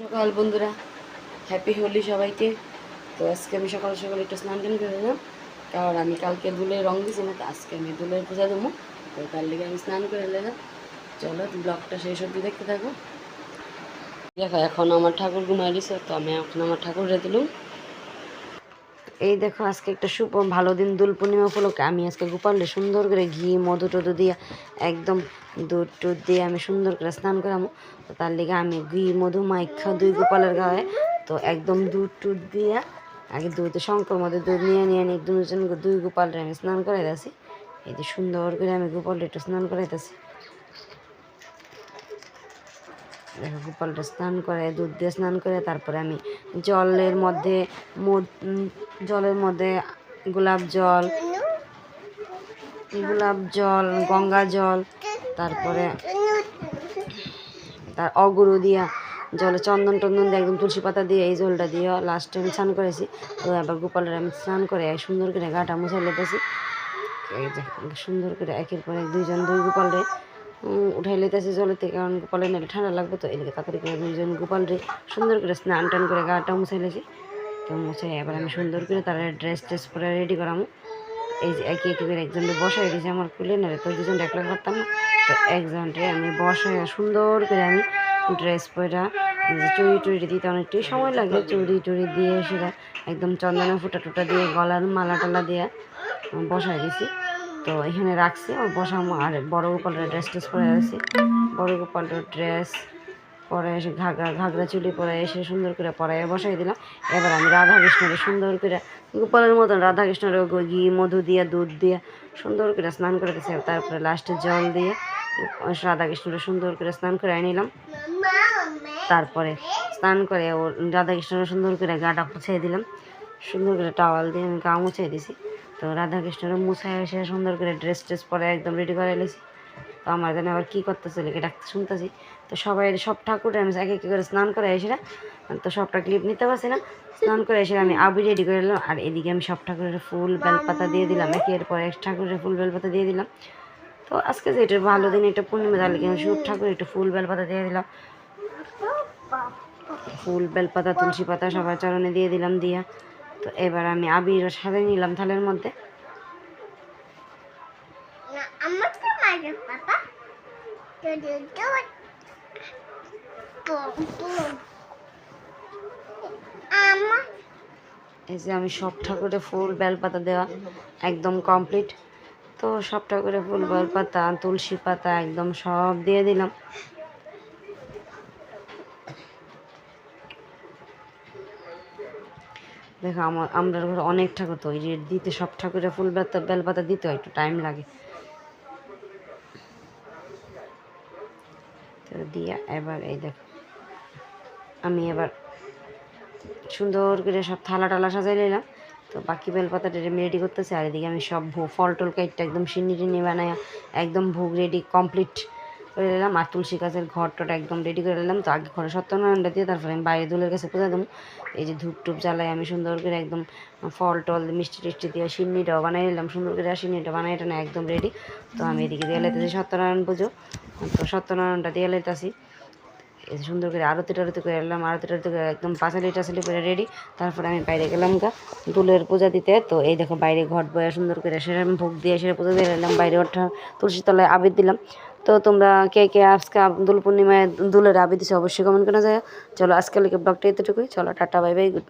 সকাল বন্ধুরা হ্যাপি হোলি সবাইকে। তো আজকে আমি সকাল সকাল একটু স্নান টান করে দিলাম কারণ আমি কালকে দুলে রং দিয়েছি না, তো আজকে আমি দুলের পূজা দেবো। তো তার লেগে আমি স্নান করে নিলাম। চলো, ব্লগটা সেই অব্দি দেখতে থাকো। দেখো, এখন আমার ঠাকুর ঘুমাই দিছে, তো আমি এখন আমার ঠাকুর রেখে দিলাম। এই দেখো, আজকে একটা সুপ ভালো দিন, দোল পূর্ণিমা উপলক্ষে আমি আজকে গোপালে সুন্দর করে ঘি, মধু টধু দিয়ে, একদম দুধ টুধ দিয়ে আমি সুন্দর করে স্নান করামো তো তার লিগে আমি ঘি, মধু, মাইখা দুই গোপালের গায়ে, তো একদম দুধ টুধ দিয়ে, আগে দুধ, শঙ্কর মধ্যে দুধ নিয়ে নিয়ে নিয়ে দুজন দুই গোপালের আমি স্নান করাইতেছি। এই যে সুন্দর করে আমি গোপালটা একটু স্নান করাইতেছি দেখো গোপালটা স্নান করে দুধ দিয়ে স্নান করে তারপরে আমি জলের মধ্যে মধ- জলের মধ্যে গোলাপ জল গোলাপ জল গঙ্গা জল তারপরে তার অগুরু দিয়া জলে চন্দন টন্দন দিয়ে একদম তুলসী পাতা দিয়ে এই জলটা দিয়ে লাস্টে আমি স্নান করেছি। তো এবার গোপালের আমি স্নান করে সুন্দর করে গাটা মুছে এই সুন্দর করে একের পর এক দুইজন দুই গোপালরে উম, উঠাই লেতেছি জলের থেকে, কারণ গোপালের নাহলে ঠান্ডা লাগবে তো, এদিকে তাড়াতাড়ি করে দুজন গোপাল রে সুন্দর করে স্নান টান করে গাটা মুছাই লেছি তো মুছে এবার আমি সুন্দর করে তারা ড্রেস ট্রেস পরে রেডি করামো। এই যে একে একে করে একজনকে বসাই দিয়েছি আমার কুলে না তো দুজন একলা করতাম না। তো একজনকে আমি বসাই সুন্দর করে আমি ড্রেস পরা চুরি টুরি দিতে অনেকটাই সময় লাগে। চুরি টুরি দিয়ে সেটা একদম চন্দনের ফুটা টুটা দিয়ে গলার মালা টালা দিয়ে বসাই দিয়েছি তো এখানে রাখছি। ও বসামো আর বড় গোপালের ড্রেস ট্রেস পরে আছি। বড় গোপালের ড্রেস পরে এসে ঘাগরা ঘাগরা চুলি পরে এসে সুন্দর করে পরায় বসাই দিলাম। এবার আমি রাধা কৃষ্ণরে সুন্দর করে, গোপালের মতন রাধা কৃষ্ণের ঘি, মধু দিয়ে, দুধ দিয়ে সুন্দর করে স্নান করে দিয়েছি তারপরে লাস্টে জল দিয়ে রাধা কৃষ্ণরে সুন্দর করে স্নান করে নিলাম। তারপরে স্নান করে ও রাধা কৃষ্ণরে সুন্দর করে গাটা মুছিয়ে দিলাম। সুন্দর করে টাওয়াল দিয়ে আমি গা মুছিয়ে দিছি। তো রাধা কৃষ্ণরে মুছায় এসে সুন্দর করে ড্রেস ট্রেস পরে একদম রেডি করে এলেছি তো আমার জানি আবার কী করতেছে লিখে ডাকতে শুনতেছি। তো সবাই, সব ঠাকুর আমি একে একে করে স্নান করে এসে তো সবটা ক্লিপ নিতে পারছি না। স্নান করে এসে আমি আবি রেডি করে নিলাম, আর এদিকে আমি সব ঠাকুরের ফুল বেলপাতা দিয়ে দিলাম। একের পর এক ঠাকুরের ফুল বেলপাতা দিয়ে দিলাম। তো আজকে যে এটা ভালো দিন, এটা পূর্ণিমা, তাহলে আমি শিব ঠাকুর একটু ফুল বেলপাতা দিয়ে দিলাম। ফুল বেলপাতা, তুলসী পাতা সবার চরণে দিয়ে দিলাম, দিয়া। তো এবার আমি আবির সাথে নিলাম থালের মধ্যে। এই যে আমি সব ঠাকুরে ফুল বেলপাতা দেওয়া একদম কমপ্লিট। তো সব ঠাকুরে ফুল বেলপাতা তুলসী পাতা একদম সব দিয়ে দিলাম। দেখো আমার আমরা ঘরে অনেক ঠাকুর তো, ওই যে দিতে সব ঠাকুরে ফুল বেলপাতা দিতে হয়, একটু টাইম লাগে। তো দিয়া এবার এই দেখো, আমি এবার সুন্দর করে সব থালা টালা সাজাই নিলাম, তো বাকি বেলপাতাটা আমি রেডি করতেছি, আর এদিকে আমি সব ফল টল কেটটা একদম সিন্নি টিনি বানায়, একদম ভোগ রেডি কমপ্লিট করে নিলাম আর তুলসী গাছের ঘর টটা একদম রেডি করে নিলাম। তো আগে ঘরে সত্যনারায়ণটা দিয়ে তারপরে আমি বাইরে দুলের কাছে পূজা দেবো। এই যে ধূপ টুপ জ্বালাই আমি সুন্দর করে একদম ফল টল মিষ্টি টিষ্টি দিয়ে সিন্নিটাও বানিয়ে নিলাম। সুন্দর করে সিন্নিটা বানাই এটা না একদম রেডি তো আমি এদিকে দিয়ে লেতেছি সত্যনারায়ণ পুজো। তো সত্যনারায়ণটা দিয়ে যে সুন্দর করে আরতি টারতি করে এলাম, আরতি টারতি করে একদম পাঁচালি টাচালি করে রেডি তারপরে আমি বাইরে গেলাম গা, দুলের পূজা দিতে। তো এই দেখো বাইরে ঘট বয়া সুন্দর করে সেটা আমি ভোগ দিয়ে সেটা পূজা দিয়ে এলাম, বাইরে ওঠা, তুলসী তলায় আবির দিলাম। তো তোমরা কে কে আজকে দোল পূর্ণিমায় দুলের আবির দিচ্ছে অবশ্যই কমেন্ট করা যায় চলো আজকালকে ব্লগটা এতটুকুই। চলো টাটা বাই বাই গুড